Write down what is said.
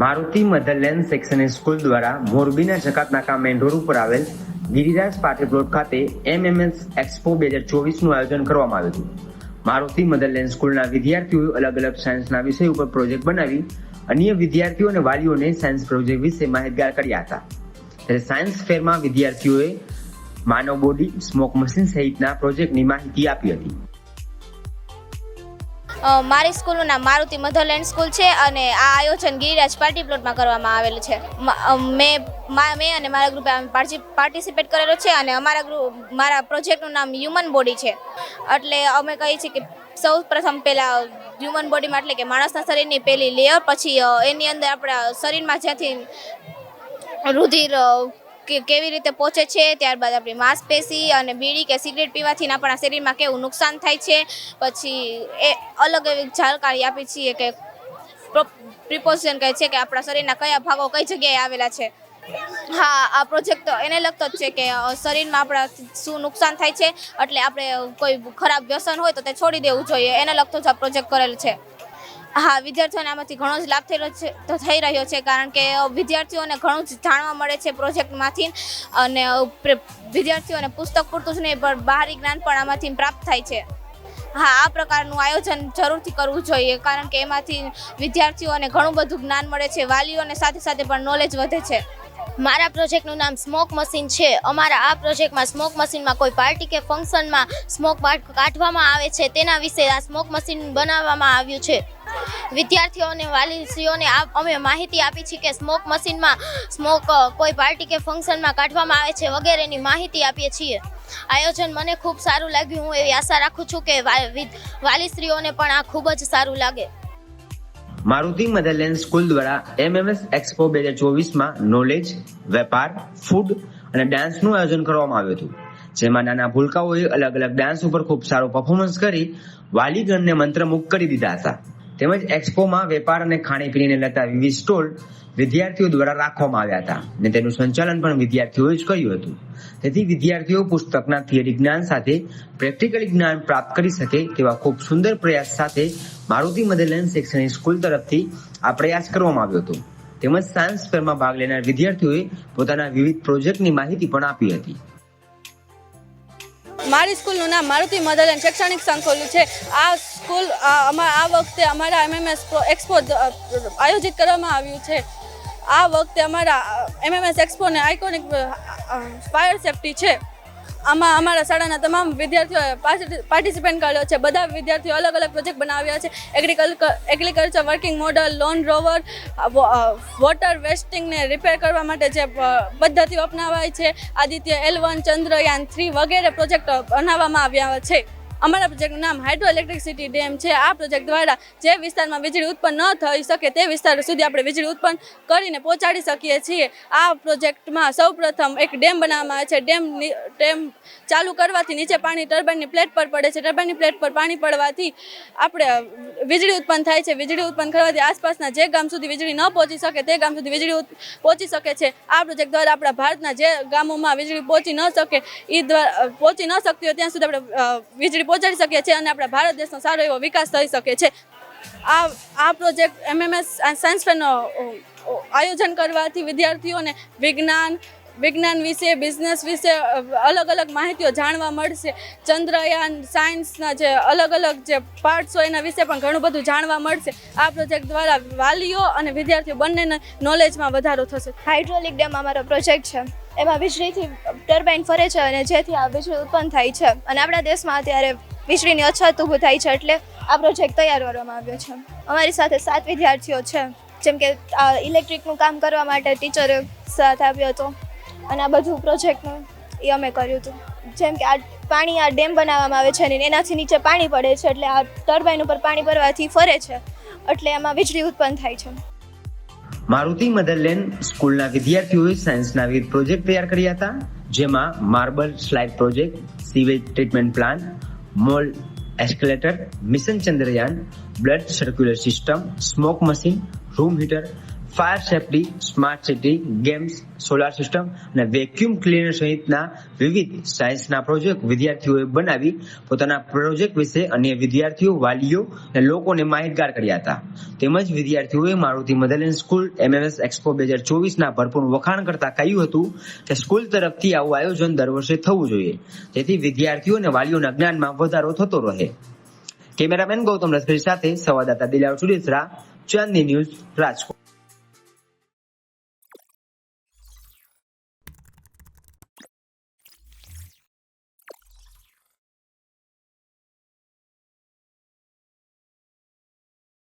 મારુતિ મધરલેન્ડ શૈક્ષણિક સ્કૂલ દ્વારા મોરબીના જકાતનાકા મેઇન રોડ ઉપર આવેલ ગિરિરાજ પાટી પ્લોટ ખાતે એમએમએસ એક્સપો બે હજાર ચોવીસનું આયોજન કરવામાં આવ્યું હતું. મારુતિ મધરલેન્ડ સ્કૂલના વિદ્યાર્થીઓએ અલગ અલગ સાયન્સના વિષય ઉપર પ્રોજેક્ટ બનાવી અન્ય વિદ્યાર્થીઓ અને વાલીઓને સાયન્સ પ્રોજેક્ટ વિશે માહિતગાર કર્યા હતા. ત્યારે સાયન્સ ફેરમાં વિદ્યાર્થીઓએ માનવ બોડી, સ્મોક મશીન સહિતના પ્રોજેક્ટની માહિતી આપી હતી. મારી સ્કૂલનું નામ મારુતિ મધરલેન્ડ સ્કૂલ છે અને આ આયોજન ગિરિરાજ પાર્ટી પ્લોટમાં કરવામાં આવેલું છે. મેં મા- અને મારા ગ્રુપે પાર્ટિસિપેટ કરેલો છે અને અમારા ગ્રુપ, મારા પ્રોજેક્ટનું નામ હ્યુમન બોડી છે. એટલે અમે કહીએ છીએ કે સૌ પ્રથમ પહેલાં હ્યુમન બોડીમાં એટલે કે માણસના શરીરની પહેલી લેયર પછી એની અંદર આપણા શરીરમાં જ્યાંથી રુધિર કેવી રીતે પહોંચે છે, ત્યારબાદ આપણી માંસપેશી અને બીડી કે સિગરેટ પીવાથી આપણા શરીરમાં કેવું નુકસાન થાય છે. પછી એ અલગ એવી જાણકારી આપી છીએ કે પ્રિપોઝન કહે છે કે આપણા શરીરના કયા ભાગો કઈ જગ્યાએ આવેલા છે. હા, આ પ્રોજેક્ટ એને લગતો જ છે કે શરીરમાં આપણા શું નુકસાન થાય છે, એટલે આપણે કોઈ ખરાબ વ્યસન હોય તો તે છોડી દેવું જોઈએ. એને લગતો જ આ પ્રોજેક્ટ કરેલ છે. હા, વિદ્યાર્થીઓને આમાંથી ઘણો જ લાભ થયેલો છે, તો થઈ રહ્યો છે, કારણ કે વિદ્યાર્થીઓને ઘણું જ જાણવા મળે છે પ્રોજેક્ટમાંથી અને વિદ્યાર્થીઓને પુસ્તક પૂરતું જ નહીં, પણ બહારી જ્ઞાન પણ આમાંથી પ્રાપ્ત થાય છે. હા, આ પ્રકારનું આયોજન જરૂરથી કરવું જોઈએ, કારણ કે એમાંથી વિદ્યાર્થીઓને ઘણું બધું જ્ઞાન મળે છે વાલીઓને સાથે સાથે પણ નોલેજ વધે છે. મારા પ્રોજેક્ટનું નામ સ્મોક મશીન છે. અમારા આ પ્રોજેક્ટમાં સ્મોક મશીનમાં કોઈ પાર્ટી કે ફંક્શનમાં સ્મોક કાઢવામાં આવે છે, તેના વિશે આ સ્મોક મશીન બનાવવામાં આવ્યું છે. વિદ્યાર્થીઓ અને વાલીશ્રીઓને અમે માહિતી આપી છે કે સ્મોક મશીનમાં સ્મોક કોઈ પાર્ટી કે ફંક્શનમાં કાઢવામાં આવે છે વગેરેની માહિતી આપીએ છીએ. આયોજન મને ખૂબ સારું લાગ્યું. હું એવી આશા રાખું છું કે વાલીશ્રીઓને પણ આ ખૂબ જ સારું લાગે. મારુતિ મધરલેન્ડ સ્કૂલ દ્વારા એમએમએસ એક્સપો બે હજાર ચોવીસમાં નોલેજ વેપાર ફૂડ અને ડાન્સનું આયોજન કરવામાં આવ્યું હતું. જેમાં નાના ભૂલકાઓએ અલગ અલગ ડાન્સ ઉપર ખૂબ સારો પરફોર્મન્સ કરી વાલીગણને મંત્રમુગ્ધ કરી દીધા હતા. તેમજ એક્સપોમાં વેપાર અને ખાણીપીણીને લગતા વિવિધ સ્ટોલ વિદ્યાર્થીઓ દ્વારા રાખવામાં આવ્યા હતા અને તેનું સંચાલન પણ વિદ્યાર્થીઓએ જ કર્યું હતું. તેથી વિદ્યાર્થીઓ પુસ્તકના થિયરી જ્ઞાન સાથે પ્રેક્ટિકલી જ્ઞાન પ્રાપ્ત કરી શકે તેવા ખૂબ સુંદર પ્રયાસ સાથે મારુતિ મધરલેન્ડ શૈક્ષણિક સ્કૂલ તરફથી આ પ્રયાસ કરવામાં આવ્યો હતો. તેમજ સાયન્સ ફેરમાં ભાગ લેનાર વિદ્યાર્થીઓએ પોતાના વિવિધ પ્રોજેક્ટની માહિતી પણ આપી હતી. મારી સ્કૂલનું નામ મારુતિ મધરલેન્ડ શૈક્ષણિક સંકુલ છે. આ સ્કૂલ, આ વખતે અમારા એમએમએસ એક્સપો આયોજિત કરવામાં આવ્યું છે. આ વખતે અમારા એમએમએસ એક્સપોને આઇકોનિક ફાયર સેફટી છે. આમાં અમારા શાળાના તમામ વિદ્યાર્થીઓએ પાર્ટિસિપેટ કર્યો છે. બધા વિદ્યાર્થીઓ અલગ અલગ પ્રોજેક્ટ બનાવ્યા છે. Agriculture agriculture working model lawn rover water વેસ્ટિંગને repair કરવા માટે જે પદ્ધતિઓ અપનાવાય છે. Aditya L one Chandrayaan three વગેરે પ્રોજેક્ટ બનાવવામાં આવ્યા છે. અમારા પ્રોજેક્ટનું નામ હાઇડ્રો ઇલેક્ટ્રિસિટી ડેમ છે. આ પ્રોજેક્ટ દ્વારા જે વિસ્તારમાં વીજળી ઉત્પન્ન ન થઈ શકે તે વિસ્તાર સુધી આપણે વીજળી ઉત્પન્ન કરીને પહોંચાડી શકીએ છીએ. આ પ્રોજેક્ટમાં સૌપ્રથમ એક ડેમ બનાવવામાં આવે છે. ડેમ ડેમ ચાલુ કરવાથી નીચે પાણી ટર્બાઇનની પ્લેટ પર પડે છે. ટર્બાઇનની પ્લેટ પર પાણી પડવાથી આપણે વીજળી ઉત્પન્ન થાય છે. વીજળી ઉત્પન્ન કરવાથી આસપાસના જે ગામ સુધી વીજળી ન પહોંચી શકે તે ગામ સુધી વીજળી પહોંચી શકે છે. આ પ્રોજેક્ટ દ્વારા આપણા ભારતના જે ગામોમાં વીજળી પહોંચી ન શકે એ દ્વારા પહોંચી ન શકતી હોય ત્યાં સુધી આપણે અ, વીજળી પહોંચાડી શકીએ છીએ અને આપણા ભારત દેશનો સારો એવો વિકાસ થઈ શકે છે. આ આ પ્રોજેક્ટ એમએમએસ સાયન્સ ફેરનો આયોજન કરવાથી વિદ્યાર્થીઓને વિજ્ઞાન વિજ્ઞાન વિશે બિઝનેસ વિશે અલગ અલગ માહિતીઓ જાણવા મળશે. ચંદ્રયાન સાયન્સના જે અલગ અલગ જે પાર્ટ્સ હોય એના વિશે પણ ઘણું બધું જાણવા મળશે. આ પ્રોજેક્ટ દ્વારા વાલીઓ અને વિદ્યાર્થીઓ બંનેના નોલેજમાં વધારો થશે. હાઇડ્રોલિક ડેમ અમારો પ્રોજેક્ટ છે. એમાં વીજળીથી ટર્બાઇન ફરે છે અને જેથી આ વીજળી ઉત્પન્ન થાય છે. અને આપણા દેશમાં અત્યારે વીજળીની અછત ઊભું થાય છે એટલે આ પ્રોજેક્ટ તૈયાર કરવામાં આવ્યો છે. અમારી સાથે સાત વિદ્યાર્થીઓ છે. જેમ કે ઇલેક્ટ્રિકનું કામ કરવા માટે ટીચરે સાથ આપ્યો હતો. અને આ બધું પ્રોજેક્ટનું એ અમે કર્યું હતું. જેમ કે આ પાણી આ ડેમ બનાવવામાં આવે છે અને એનાથી નીચે પાણી પડે છે એટલે આ ટર્બાઇન ઉપર પાણી ભરવાથી ફરે છે એટલે એમાં વીજળી ઉત્પન્ન થાય છે. મારુતિ મધરલેન્ડ સ્કૂલના વિદ્યાર્થીઓએ સાયન્સના વિવિધ પ્રોજેક્ટ તૈયાર કર્યા હતા, જેમાં marble slide project, sewage treatment plan mall escalator, mission Chandrayaan, blood circular system, smoke machine, room heater fire safety, smart city, games, solar system અને વેક્યુમ ક્લીનર સહિતના વિવિધ સાયન્સના પ્રોજેક્ટ વિદ્યાર્થીઓએ બનાવી પોતાના પ્રોજેક્ટ વિશે અન્ય વિદ્યાર્થીઓ, વાલીઓ અને લોકોને માહિતગાર કર્યા હતા. તેમજ વિદ્યાર્થીઓએ Maruti motherland school M M S expo બે હજાર ચોવીસના ભરપૂર વખાણ કરતા કહ્યું હતું કે સ્કૂલ તરફથી આવું આયોજન દર વર્ષે થવું જોઈએ. જેથી વિદ્યાર્થીઓ અને વાલીઓના જ્ઞાનમાં વધારો થતો રહે. કેમેરામેન ગૌતમ રસકરી સાથે સંવાદદાતા દિલાવ ચુડેસરા ચાંદની ન્યૂઝ રાજકોટ.